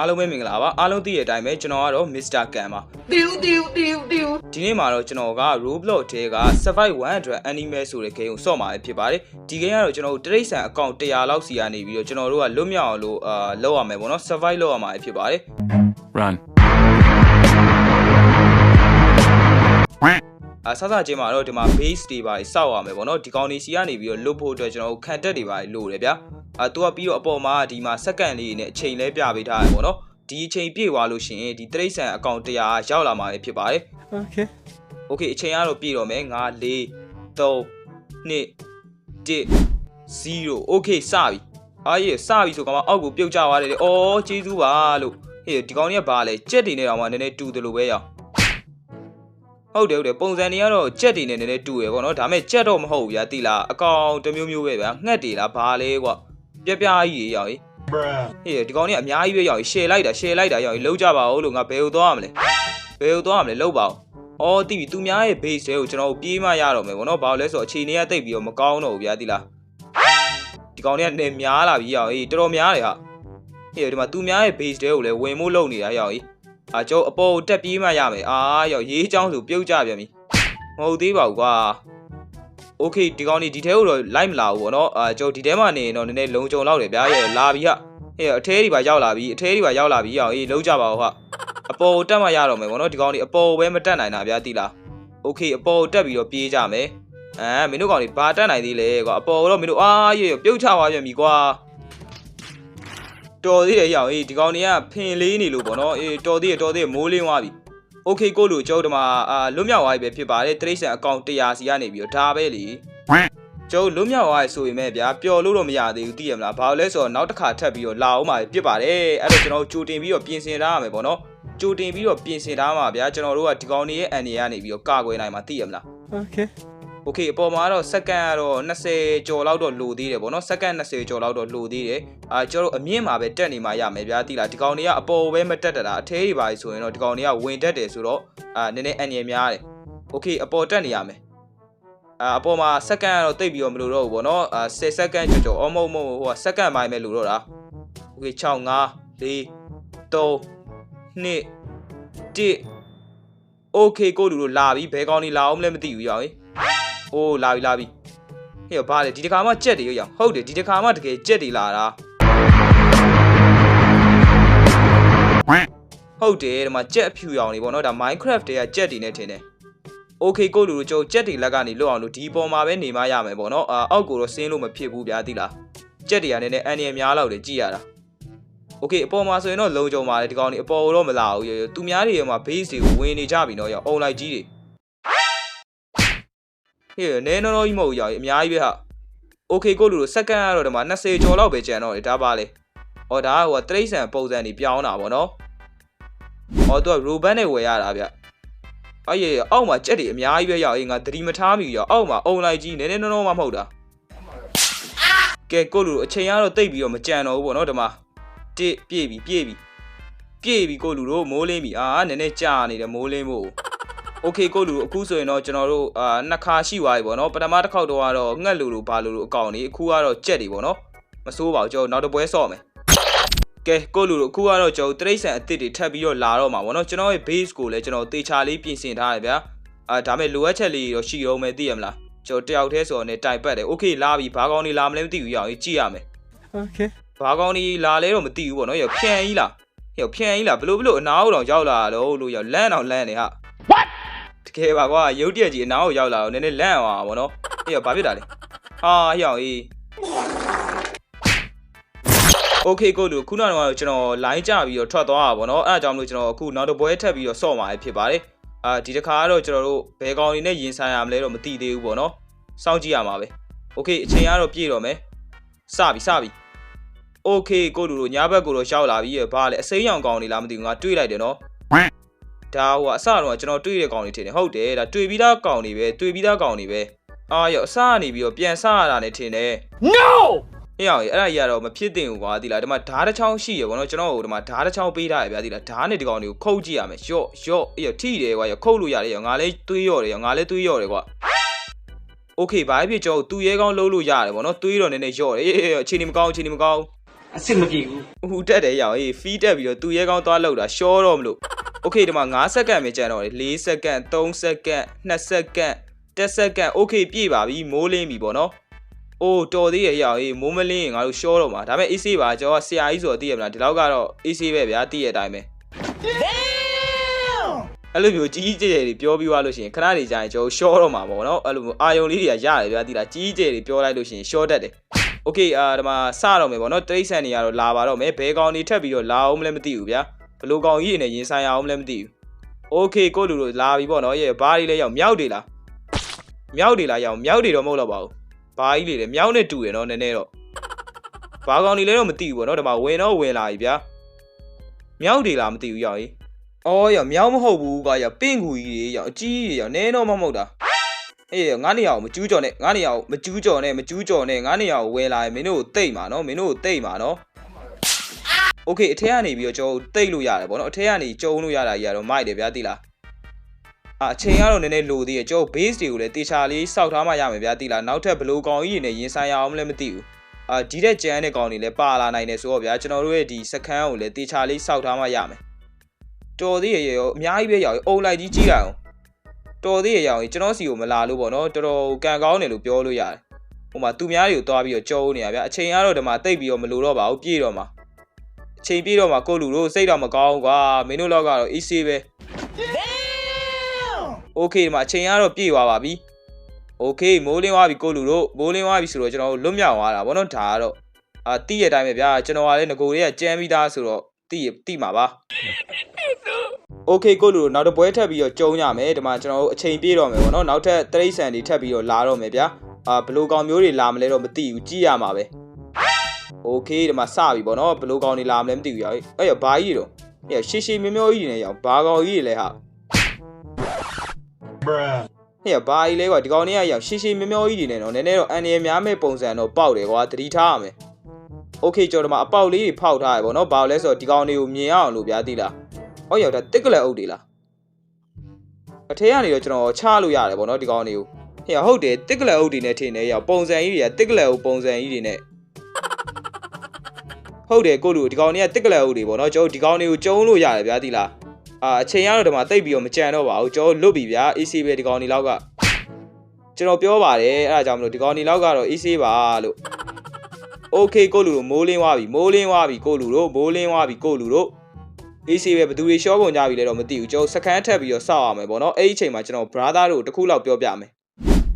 အားလုံးပဲမင်္ဂလာပါအားလုံးသိတဲ့အတိုင်းပဲကျွန်တော်ကတော့ Mr. Kan ပါတီူတီူတီူတီူဒီနေ့မှာတော့ကျွန်တော်က Roblox ထဲက Survive 100 Anime ဆိုတဲ့ game ကိုစော့มาဖြစ်ပါတယ်ဒီ game ကတော့ကျွန်တော်တို့တရိတ်ဆန်အကောင့်100လောက်စီကနေပြီးတော့ကျွန်တော်တို့ကလွတ်မြောက်အောင်လို့အာလောက်ရမယ်ပေါ့နော် Survive လောက်ရမှာဖြစ်ပါတယ် Run အာဆဆချင်းမှာတော့ဒီမှာ base တွေပါစောက်ရမယ်ပေါ့နော်ဒီကောင်နေစီကနေပြီးတော့လွတ်ဖို့အတွက်ကျွန်တော်တို့ခံတက်တွေပါလို့တယ်ဗျာအာသူကပြီးတော့အပေါ်မှာဒီမှာစက္ကန့်လေးနဲ့အချိန်လဲပြပေးထားတယ်ပေါ့နော်ဒီအချိန်ပြည့်သွားလို့ရှိရင်ဒီတရိတ်ဆန်အကောင့်100ရောက်လာမှာဖြစ်ပါတယ် Okay. Okay အချိန်ကတော့ပြည့်တော့မယ်5 4 3 2 1 0 Okay စပြီအားရစပြီဆိုကောင်မအောက်ကိုပြုတ်ကျသွားတယ်လေအော်ကျေးဇူးပါလို့ဟေးဒီကောင်ကြီးကဘာလဲကြက်တွေနဲ့တောင်မှနည်းနည်းတူတယ်လို့ပဲရောက် ဟုတ်တယ်ဟုတ်တယ်ပုံစံတွေကတော့ကြက်တွေနဲ့နည်းနည်းတူရယ်ပေါ့နော်ဒါပေမဲ့ကြက်တော့မဟုတ်ဘူးဗျာတိလားအကောင်တစ်မျိုးမျိုးပဲဗျာငှက်တွေလားဘာလဲကွာပြပြကြီးတွေရောက်ဟေးဟေးဒီကောင်ကြီးကအများကြီးပဲရောက်ဟေး share လိုက်တာ share လိုက်တာရောက်ဟေးလုံးကြပါဦးလို့ငါဘယ်ကိုသွားရမလဲဘယ်ကိုသွားရမလဲလုံးပါဦး။အော်တိပြီသူများရဲ့ base တွေကိုကျွန်တော်တို့ပြေးမှရတော့မယ်ဗောနော်။ဘာလို့လဲဆိုတော့အခြေအနေကတိတ်ပြီးတော့မကောင်းတော့ဘူးဗျာတိလား။ဒီကောင်တွေကနေများလာပြီရောက်ဟေးတော်တော်များတယ်ဟာ။ဟေးဒီမှာသူများရဲ့ base တွေကိုလည်းဝင်မို့လုပ်နေတာရောက်ဟေး။ အာကျော်အပေါ်ကိုတက်ပြေးမှရမယ်။အာရောက်ရေးချောင်းဆိုပြုတ်ကြပြန်ပြီ။မဟုတ်သေးပါဘူးကွာ။ Okay ဒီကောင်တွေဒီထဲကိုတော့လိုက်မလာဘူးဗောနော်။အာကျော်ဒီထဲမှာနေရင်တော့နည်းနည်းလုံခြုံလောက်တယ်ဗျာရဲ့လာပြီဟာ။ဟေးအထဲတွေပါရောက်လာပြီအထဲတွေပါရောက်လာပြီရောက်ဟေးလုံးကြပါဦးဟာ။ အပေါ်ကိုတက်မှရတော့မယ်ဗောနော်ဒီကောင်ဒီအပေါ်ကိုပဲမတက်နိုင်တာဗျာတိလားโอเคအပေါ်ကိုတက်ပြီးတော့ပြေးကြမယ်အဲမင်းတို့ကောင်ဒီဘာတက်နိုင်သေးလဲကွာအပေါ်တော့မင်းတို့အာရေပြုတ်ချသွားပြန်ပြီကွာ တော်သေးတယ်ရအောင်အေးဒီကောင်တွေကဖင်လေးနေလို့ဗောနော်အေးတော်သေးတယ်တော်သေးတယ်မိုးလင်းသွားပြီโอเคကိုလူကျုပ်ဒီမှာအာလွတ်မြောက်သွားပြီပဲဖြစ်ပါတယ်တရိတ်ဆန်အကောင့်100စီကနေပြီးတော့ဒါပဲလေကျုပ်လွတ်မြောက်သွားရဆိုရင်မဲ့ဗျာပျော်လို့တော့မရသေးဘူးသိရမလားဘာလို့လဲဆိုတော့နောက်တစ်ခါထပ်ပြီးတော့လာအောင်ပါပြစ်ပါတယ်အဲ့တော့ကျွန်တော်ကြိုတင်ပြီးတော့ပြင်ဆင်ထားရမယ်ဗောနော် ကြိုတင်ပြီးတော့ပြင်ဆင်ထားမှာဗျာကျွန်တော်တို့ကဒီကောင်တွေရဲ့အန်နေကနေပြီးတော့ကာကွယ်နိုင်မှာသိရမလား Okay. โอเคအပေါ်မှာတော့စက္ကန့်ကတော့20ကျော်လောက်တော့လိုသေးတယ်ဗောနော်စက္ကန့်20ကျော်လောက်တော့လိုသေးတယ်အာကျွန်တော်တို့အမြင့်မှာပဲတက်နေမှာရမယ်ဗျာသိလားဒီကောင်တွေကအပေါ်ပဲမတက်တတာအထဲတွေပါဆိုရင်တော့ဒီကောင်တွေကဝင်တက်တယ်ဆိုတော့အာနည်းနည်းအန်ရများတယ်โอเคအပေါ်တက်နေရမယ်အာအပေါ်မှာစက္ကန့်ကတော့တိတ်ပြီးတော့မလိုတော့ဘူးဗောနော်အာ10စက္ကန့်ကျော်ကျော်အော်မဟုတ်မဟုတ်ဟိုကစက္ကန့်ပိုင်းပဲလိုတော့တာโอเค6 5 4 3 2 1 Okay ကိုလူတို့လာပြီဘဲကောင်းနေလာအောင်မလဲမသိဘူးရောင်ဟေး အိုးလာပြီလာပြီဟေးဘာလဲဒီတစ်ခါမှကြက်တွေရောင်ဟုတ်တယ်ဒီတစ်ခါမှတကယ်ကြက်တွေလာတာဟုတ်တယ်ဒီမှာကြက်အဖြူရောင်နေပေါ့နော်ဒါ Minecraft တွေကကြက်တွေနဲ့ထင်တယ် Okay ကိုလူတို့ကျုပ်ကြက်တွေလက်ကနေလွတ်အောင်လို့ဒီပေါ်မှာပဲနေမရမယ်ပေါ့နော်အာအောက်ကိုတော့ဆင်းလို့မဖြစ်ဘူးဗျာသိလားကြက်တွေကလည်းနည်းနည်းအန်ရများလောက်တယ်ကြည်ရတာ โอเคအပေါ်မှာဆိုရင်တော့လုံကြုံပါလေဒီကောင်นี่အပေါ်တော့မလာဘူးရရသူများတွေမှာ base တွေကိုဝင်နေကြပြီနော်ရအွန်လိုင်းကြီးတွေ ဟေးနဲနော်နော်ကြီးမဟုတ်ရအများကြီးပဲဟာโอเคကိုလူတို့စက္ကန့်ကတော့ဒီမှာ20ကျော်လောက်ပဲကျန်တော့တယ်ဒါပါလေဟောဒါကဟိုတရိတ်ဆန်ပုံစံတွေပြောင်းတာဗောနော်ဟောသူက robot နဲ့ဝယ်ရတာဗျအဲ့ရအောက်မှာကြက်တွေအများကြီးပဲရအေးငါသတိမထားမိရအောက်မှာအွန်လိုင်းကြီးနဲနဲနော်နော်မှမဟုတ်တာကဲကိုလူတို့အချိန်ကတော့တိတ်ပြီးတော့မကြံတော့ဘူးဗောနော်ဒီမှာ တစ်ပြည့်ပြီပြည့်ပြီပြည့်ပြီကိုလူတို့မိုးလင်းပြီအာနည်းနည်းကြာနေတယ်မိုးလင်းဖို့ โอเคကိုလူတို့အခုဆိုရင်တော့ကျွန်တော်တို့အာနှစ်ခါရှိသွားပြီပေါ့နော်ပထမတစ်ခေါက်တော့ကတော့ငှက်လူလူဘာလူလူအကောင်နေအခုကတော့ကြက်တွေပေါ့နော်မစိုးပါဘူးကျွန်တော်နောက်တစ်ပွဲဆော့မယ်ကဲကိုလူတို့အခုကတော့ကျွန်တော်တရိတ်ဆန်အစ်စ်တွေထပ်ပြီးတော့လာတော့မှာပေါ့နော်ကျွန်တော်ရဲ့ base ကိုလည်းကျွန်တော်တေချာလေးပြင်ဆင်ထားတယ်ဗျာအာဒါမဲ့လိုအပ်ချက်လေးတော့ရှိတော့မယ်သိရမလားကျွန်တော်တယောက်တည်းဆိုတော့ねတိုင်ပတ်တယ်โอเคလာပြီဘာကောင်နေလာမလဲမသိဘူးရအောင်ကြည့်ရမယ် Okay. ဘာကောင်းဒီလာလဲတော့မသိဘူးပေါ့နော်ရောဖြန်ကြီးလားရောဖြန်ကြီးလားဘလို့ဘလို့အနားအောင်ရောက်လာတော့လို့ရောလန့်အောင်လန့်နေဟာ What တကယ်ပါကွာရုတ်တရက်ကြီးအနားကိုရောက်လာတော့နည်းနည်းလန့်အောင်ပါပေါ့နော်ဟေ့ရောဘာဖြစ်တာလဲဟာဟေ့အောင်အေး Okay ကိုလူခုနကတော့ကျွန်တော် line ကြပြီးတော့ထွက်သွားတာပေါ့နော်အဲ့ဒါကြောင့်မလို့ကျွန်တော်အခုနောက်တစ်ပွဲထပ်ပြီးတော့ဆော့မှာဖြစ်ပါတယ်အာဒီတစ်ခါကတော့ကျွန်တော်တို့ဘယ်ကောင်တွေနဲ့ရင်ဆိုင်ရမလဲတော့မသိသေးဘူးပေါ့နော်စောင့်ကြည့်ရမှာပဲ Okay အချိန်ကတော့ပြည့်တော့မယ်စပြီစပြီ โอเคကိုလူတို့ညာဘက်ကိုတော့ရောက်လာပြီရဘာလဲအစိမ်းရောင်ကောင်နေလားမသိဘူးငါတွေးလိုက်တယ်နော် ဒါဟိုအစတော့ကျွန်တော်တွေးတဲ့ကောင်နေထင်တယ်ဟုတ်တယ်ဒါတွေးပြီးသားကောင်နေပဲတွေးပြီးသားကောင်နေပဲအာရောအစကနေပြီးတော့ပြန်စရတာနဲ့ထင်တယ် No！ ဟေ့အောင်အဲ့ဒါကြီးကတော့မဖြစ်သင့်ဘူးကွာဒီလားဒီမှာဓာတ်တစ်ချောင်းရှိရပေါ့နော်ကျွန်တော်တို့ဒီမှာဓာတ်တစ်ချောင်းပေးထားရဗျာဒီလားဓာတ်နဲ့ဒီကောင်တွေကိုခုတ်ကြည့်ရမယ်ရော့ရော့အေးရထိတယ်ကွာရခုတ်လို့ရတယ်ရောငါလည်းတွေးရော့တယ်ရောငါလည်းတွေးရော့တယ်ကွာโอเคဘာဖြစ်ကျွန်တော်သူ့ရဲကောင်းလုံးလို့ရတယ်ပေါ့နော်တွေးတော့နည်းနည်းရော့တယ်အေးအေးအခြေအနေမကောင်းအခြေအနေမကောင်း အဆင်မပြေဘူး ဟူတက်တယ်ရောင်ရေးဖီးတက်ပြီးတော့သူရဲကောင်းသွားလောက်တာရှောတော့မလို့ โอเคဒီမှာ9စက္ကန့်ပဲကျန်တော့တယ်4စက္ကန့်3စက္ကန့်2စက္ကန့်10စက္ကန့်โอเคပြည့်ပါပြီမိုးလင်းပြီပေါ့နော်အိုးတော်သေးရဲ့ရောင်ရေးမိုးမလင်းရင်ငါတို့ရှောတော့မှာဒါပေမဲ့ AC ပါကျွန်တော်ကဆရာကြီးဆိုတော့သိရမလားဒီလောက်ကတော့ AC ပဲဗျာသိရတဲ့အတိုင်းပဲအဲ့လိုမျိုးကြီးကြီးကျယ်ကျယ်တွေပြောပြီးသွားလို့ရှိရင်ခဏနေကြာရင်ကျွန်တော်ရှောတော့မှာပေါ့နော်အဲ့လိုမျိုးအာယုံလေးတွေကရတယ်ဗျာသိလားကြီးကြီးကျယ်တွေပြောလိုက်လို့ရှိရင်ရှောတတ်တယ် โอเคအာဒီမှာစတော့မယ်ပေါ့နော်တရိတ်ဆန်တွေကတော့လာပါတော့မယ်ဘဲကောင်တွေထက်ပြီးတော့လာအောင်မလဲမသိဘူးဗျာ ဘလို့ကောင်ကြီးတွေနဲ့ရင်ဆိုင်အောင်မလဲမသိဘူးโอเคကိုလူတို့လာပြီပေါ့နော်ရဲ့ဘားလေးလဲရောက်မြောက်တွေလားမြောက်တွေလားရောက်မြောက်တွေတော့မဟုတ်တော့ပါဘူးဘာကြီးတွေလဲမြောက်နဲ့တူရယ်နော်နည်းနည်းတော့ဘာကောင်တွေလဲတော့မသိဘူးပေါ့နော်ဒီမှာဝင်တော့ဝင်လာပြီဗျာမြောက်တွေလားမသိဘူးရောက်ကြီးအော်ရောက်မြောက်မဟုတ်ဘူးကရောက်ပင့်ကူကြီးတွေရောက်အကြီးကြီးရောက်နည်းတော့မဟုတ်တာ အေးငါနေရာကိုမကျူးကြော်နဲ့ငါနေရာကိုမကျူးကြော်နဲ့မကျူးကြော်နဲ့ငါနေရာကိုဝယ်လာရင်မင်းတို့ကိုတိတ်မှာနော်မင်းတို့ကိုတိတ်မှာနော် โอเคအထက်ကနေပြီးတော့ကျွန်တော်တိတ်လို့ရတယ်ဗောနော်အထက်ကနေကျုံလို့ရတာကြီးကတော့မိုက်တယ်ဗျာတိလားအာအချိန်ကတော့နည်းနည်းလိုသေးတယ်ကျွန်တော် base တွေကိုလည်းတေချာလေးစောက်ထားမှရမယ်ဗျာတိလားနောက်ထပ်ဘလို့ကောင်ကြီးတွေနဲ့ရင်ဆိုင်ရအောင်လည်းမသိဘူးအာဒီတဲ့ကြမ်းတဲ့ကောင်တွေလည်းပါလာနိုင်တယ်ဆိုတော့ဗျာကျွန်တော်တို့ရဲ့ဒီစခန်းကိုလည်းတေချာလေးစောက်ထားမှရမယ်တော်သေးရဲ့ရောအများကြီးပဲရောက်အုံလိုက်ကြီးကြီးလိုက်အောင် တော်သေးရရအောင်ကျွန်တော်စီကိုမလာလို့ပေါ့နော်တော်တော်ကန်ကောင်းတယ်လို့ပြောလို့ရတယ်ဟိုမှာသူများတွေကိုတွားပြီးတော့ကြောနေရဗျအချိန်ကတော့ဒီမှာတိတ်ပြီးတော့မလိုတော့ပါဘူးပြေးတော့မှာအ ချိန်ပြေးတော့မှာကိုလူတို့စိတ်တော့မကောင်းဘူးကွာမင်းတို့လောက်ကတော့ easy ပဲ Okay ဒီမှာအချိန်ကတော့ပြေးသွားပါပြီ Okay မိုးလင်းသွားပြီကိုလူတို့မိုးလင်းသွားပြီဆိုတော့ကျွန်တော်တို့လွတ်မြောက်သွားတာဗောနော်ဒါကတော့အာတိရတဲ့အတိုင်းပဲဗျာကျွန်တော်ကလည်းငကိုတွေကကြမ်းပြီးသားဆိုတော့တိရတိမှာပါ โอเคကိုလူတို့နောက်တစ်ပွဲထပ်ပြီးတော့ကြုံရမယ်ဒီမှာကျွန်တော်တို့အချိန်ပြည့်တော့မယ်ပေါ့နော်နောက်ထပ်တရိတ်ဆန်တွေထပ်ပြီးတော့လာတော့မယ်ဗျာအာဘလိုကောင်မျိုးတွေလာမလဲတော့မသိဘူးကြည့်ရမှာပဲ โอเคဒီမှာစပြီပေါ့နော်ဘလိုကောင်တွေလာမလဲမသိဘူးရောအဲ့ရဘာကြီးတော့အဲ့ရှေးရှေးမျောမျောကြီးတွေနဲ့ရောဘာကောင်ကြီးတွေလဲဟာ bruh ဟဲ့ဘာကြီးလဲကွာဒီကောင်တွေကရောရှေးရှေးမျောမျောကြီးတွေနဲ့တော့နည်းနည်းတော့အန်ရများမဲ့ပုံစံတော့ပေါက်တယ်ကွာသတိထားရမယ်โอเคကျွန်တော်ဒီမှာအပေါက်လေးတွေဖောက်ထားရပေါ့နော်ဘာလို့လဲဆိုတော့ဒီကောင်တွေကိုမြင်အောင်လို့ဗျာသိလားဟောရောက်တာတစ်ကလက်အုပ်တွေလား အထဲကနေတော့ကျွန်တော်ချလို့ရတယ်ဗောနော်ဒီကောင်တွေကိုဟေ့ဟုတ်တယ်တစ်ကလက်အုပ်တွေနဲ့ထင်နေရပုံစံကြီးတွေကတစ်ကလက်အုပ်ပုံစံကြီးတွေနဲ့ ဟုတ်တယ်ကိုလူဒီကောင်တွေကတစ်ကလက်အုပ်တွေဗောနော်ကျွန်တော်ဒီကောင်တွေကိုကျုံလို့ရတယ်ဗျာဒီလားအာအချိန်ကတော့ဒီမှာတိတ်ပြီးတော့မကြံတော့ပါဘူးကျွန်တော်လွတ်ပြီဗျာ AC ပဲဒီကောင်တွေလောက်ကကျွန်တော်ပြောပါတယ်အဲ့ဒါကြောင့်မလို့ဒီကောင်တွေလောက်ကတော့ AC ပါလို့ Okay ကိုလူတို့မိုးလင်းသွားပြီမိုးလင်းသွားပြီကိုလူတို့မိုးလင်းသွားပြီကိုလူတို့ AC ပဲဘယ်သူတွေရှော့ကုန်ကြပြီလဲတော့မသိဘူးကျွန်တော်စကန်ထက်ပြီးတော့စောက်အောင်မယ်ပေါ့နော်အဲ့ဒီအချိန်မှာကျွန်တော် brother တို့တစ်ခုလောက်ပြောပြမယ်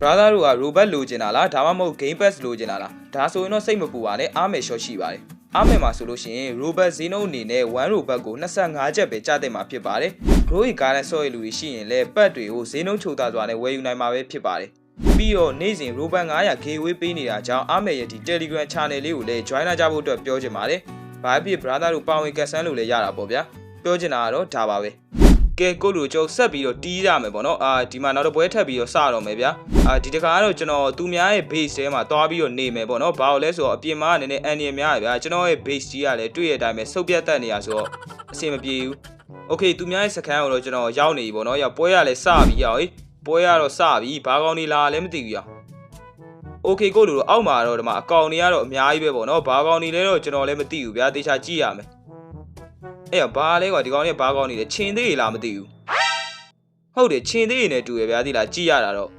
brother တို့က robot လိုချင်တာလားဒါမှမဟုတ် game pass လိုချင်တာလားဒါဆိုရင်တော့စိတ်မပူပါနဲ့အားမယ် short ရှိပါတယ် အားမယ်မှာဆိုလို့ရှိရင် robot ဈေးနှုန်းအနေနဲ့1 robot ကို25ကျပ်ပဲကျတဲ့မှာဖြစ်ပါတယ် growing garden ဆော့ရလူတွေရှိရင်လည်းပတ်တွေကိုဈေးနှုန်းချိုသားစွာနဲ့ဝယ်ယူနိုင်မှာပဲဖြစ်ပါတယ်ပြီးတော့နေ့စဉ် robot 900 giveaway ပေးနေတာကြောင့်အားမယ်ရဲ့ဒီ Telegram channel လေးကိုလည်း join လာကြဖို့အတွက်ပြောချင်ပါတယ်ဘာဖြစ် brother တို့ပါဝင်ကတ်ဆန်းလို့လည်းရတာပေါ့ဗျာပြောချင်တာကတော့ဒါပါပဲ ကဲကိုလူကျုပ်ဆက်ပြီးတော့တီးရမယ်ပေါ့နော်အာဒီမှာနောက်တစ်ပွဲထပ်ပြီးတော့စတော့မယ်ဗျာအာဒီတခါကတော့ကျွန်တော်သူများရဲ့ base ထဲမှာတွားပြီးတော့နေမယ်ပေါ့နော်ဘာလို့လဲဆိုတော့အပြင်မှာကနည်းနည်းအန်ရများရဗျာကျွန်တော်ရဲ့ base ကြီးကလည်းတွေ့ရတဲ့အတိုင်းပဲစုပ်ပြတ်တက်နေရဆိုတော့အဆင်မပြေဘူးโอเคသူများရဲ့စခန်းကိုတော့ကျွန်တော်ရောက်နေပြီပေါ့နော်ရောက်ပွဲရလဲစပြီရောက်ဟေးပွဲရတော့စပြီဘာကောင်းနေလာလဲမသိဘူးရောက်โอเคကိုလူတို့အောက်မှာတော့ဒီမှာအကောင်တွေကတော့အများကြီးပဲပေါ့နော်ဘာကောင်းနေလဲတော့ကျွန်တော်လည်းမသိဘူးဗျာတေချာကြည့်ရမယ် အဲ့ကဘာလဲကွာဒီကောင်ကြီးကဘာကောင်းနေလဲခြင်သေးရလားမသိဘူးဟုတ်တယ်ခြင်သေးရနဲ့တူရဗျာဒီလားကြည့်ရတာတော့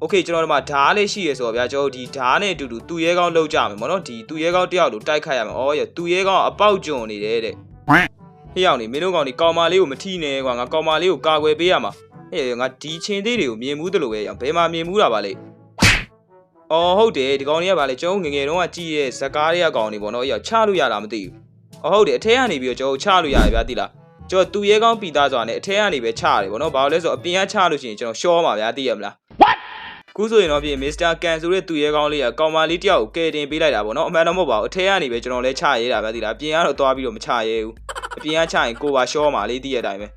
โอเคကျွန်တော်တို့မှာဓားလေးရှိရဆိုတော့ဗျာကျွန်တော်တို့ဒီဓားနဲ့အတူတူသူရဲကောင်းလောက်ကြမယ်ပေါ့နော်ဒီသူရဲကောင်းတယောက်လိုတိုက်ခိုက်ရမယ်ဩရသူရဲကောင်းအပေါက်ကျွံနေတယ်တဲ့ဟေ့ရောက်နေမင်းတို့ကောင်ဒီကောင်မလေးကိုမထိနဲ့ကွာငါကောင်မလေးကိုကာကွယ်ပေးရမှာဟဲ့ငါဒီခြင်သေးတွေကိုမြင်မှုတလို့ပဲရောက်ဘယ်မှာမြင်မှုတာပါလဲအော်ဟုတ်တယ်ဒီကောင်လေးကဗာလေကျွန်တော်ငယ်ငယ်တုန်းကကြည့်ရဲ့ဇကားတွေကကောင်နေပေါ့နော်ရောက်ချလို့ရတာမသိဘူး အဟုတ်တယ်အထဲကနေပြီးတော့ကျွန်တော်ချလို့ရတယ်ဗျာတိလားကျွန်တော်သူရဲကောင်းပီသားစွာနဲ့အထဲကနေပဲချရတယ်ဗောနော်ဘာလို့လဲဆိုတော့အပြင်ကချလို့ရှိရင်ကျွန်တော်ရှောမှာဗျာသိရမလား What ခုဆိုရင်တော့ပြင်မစ္စတာကန်ဆိုတဲ့သူရဲကောင်းလေးကကောင်မလေးတယောက်ကိုကယ်တင်ပေးလိုက်တာဗောနော်အမှန်တော့မဟုတ်ပါဘူးအထဲကနေပဲကျွန်တော်လဲချရဲတာဗျာတိလားအပြင်ကတော့သွားပြီးတော့မချရဲဘူးအပြင်ကချရင်ကိုပါရှောမှာလေးသိရတဲ့အတိုင်းပဲ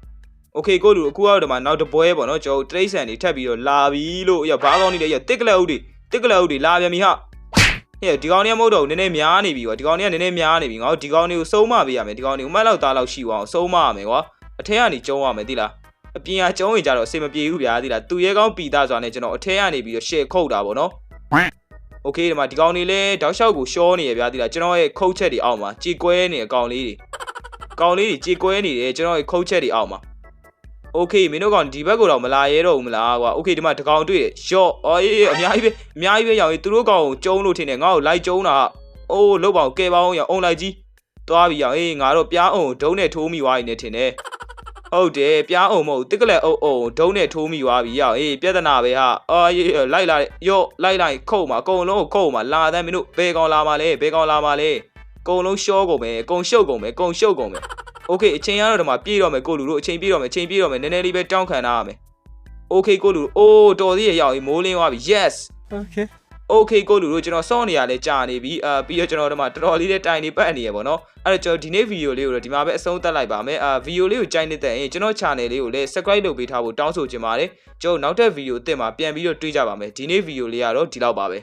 โอเคကိုလူအခုကတော့ဒီမှာနောက်တစ်ပွဲပေါ့နော်ကျွန်တော်တရိတ်ဆန်တွေထပ်ပြီးတော့လာပြီလို့ရဘာကောင်းနေလဲရတစ်ကလက်ဥတွေတစ်ကလက်ဥတွေလာပြန်ပြီဟာ ဟဲ့ဒီကောင်တွေကမဟုတ်တော့ဘူးနည်းနည်းများနေပြီကွာဒီကောင်တွေကနည်းနည်းများနေပြီငါတို့ဒီကောင်တွေကိုစုံမပေးရမယ်ဒီကောင်တွေကိုမှတ်လောက်သားလောက်ရှိအောင်စုံမရမယ်ကွာအထက်ကနေကျုံးရမယ်သိလားအပြင်ကကျုံးရင်ကြတော့အဆင်မပြေဘူးဗျာသိလားသူရဲကောင်းပီသားဆိုတာနဲ့ကျွန်တော်အထက်ကနေပြီးတော့ရှေ့ခုတ်တာပေါ့နော် โอเคဒီမှာဒီကောင်တွေလည်းတောက်လျှောက်ကိုရှောနေရဗျာဒီလားကျွန်တော်ရဲ့ခုတ်ချက်တွေအောက်မှာကြေကွဲနေအကောင်လေးတွေကောင်လေးတွေကြေကွဲနေတယ်ကျွန်တော်ရဲ့ခုတ်ချက်တွေအောက်မှာ โอเคမင်းတို့ကောင်ဒီဘက်ကိုတော့မလာရဲတော့ဘူးမလားကွာโอเคဒီမှာတကောင်တွေ့တယ်ရော့အော်အေးအများကြီးပဲအများကြီးပဲရောင်ကြီးသူတို့ကောင်ကိုကျုံလို့ထင်တယ်ငါ့ကိုလိုက်ကျုံတာအိုးလောက်ပါအောင်ကဲပါအောင်ရောင်အုံလိုက်ကြီးသွားပြီရောင်အေးငါတော့ပြားအောင်ဒုံးနဲ့ထိုးမိသွားပြီနေထင်တယ် ဟုတ်တယ်ပြားအောင်မဟုတ်တစ်ကလက်အုပ်အုံဒုံးနဲ့ထိုးမိသွားပြီရောက်အေးပြဿနာပဲဟာအာရေးလိုက်လာရော့လိုက်လိုက်ခုတ်မှာအကုန်လုံးကိုခုတ်မှာလာတဲ့မင်းတို့ဘယ်ကောင်လာမှာလဲဘယ်ကောင်လာမှာလဲအကုန်လုံးရှောကုန်မယ်အကုန်ရှုပ်ကုန်မယ်အကုန်ရှုပ်ကုန်မယ် โอเคအချိန်ရတော့ဒီမှာပြေးတော့မယ်ကိုလူတို့အချိန်ပြေးတော့မယ်အချိန်ပြေးတော့မယ်နည်းနည်းလေးပဲတောင်းခံထားရမယ်โอเคကိုလူအိုးတော်သေးရရောက်အေးမိုးလင်းသွားပြီ yes Okay. โอเคကိုလူတို့ကျွန်တော်စောင့်နေရလဲကြာနေပြီအာပြီးတော့ကျွန်တော်တို့မှာတော်တော်လေးနဲ့တိုင်နေပတ်နေရပေါ့နော်အဲ့တော့ကျွန်တော်ဒီနေ့ဗီဒီယိုလေးကိုတော့ဒီမှာပဲအဆုံးသတ်လိုက်ပါမယ်အာဗီဒီယိုလေးကိုကြိုက်နေတဲ့ရင်ကျွန်တော် channel လေးကိုလည်း subscribe လုပ်ပေးထားဖို့တောင်းဆိုချင်ပါတယ်ကျွန်တော်နောက်ထပ်ဗီဒီယိုအသစ်မှာပြန်ပြီးတော့တွေ့ကြပါမယ်ဒီနေ့ဗီဒီယိုလေးကတော့ဒီလောက်ပါပဲ